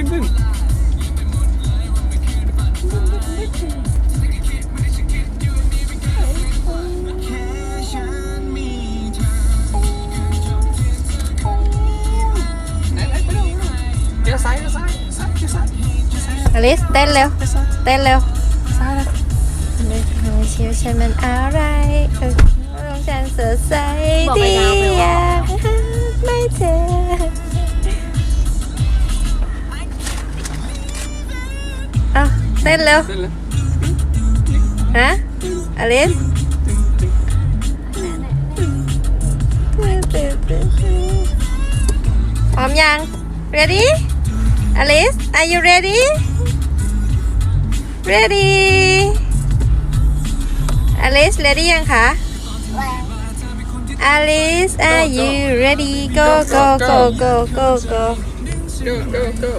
ดึงดึงอลิสเต้นเร็ว เต้นเร็วเชียวฉันมันอะไร เต้นเร็ว เต้นเลยฮะอลิสพร้อมยัง ready Alice, are you ready ready Alice, ready ยังคะ Alice, are you ready? Go, go, go, go, go, go. Go, go, go.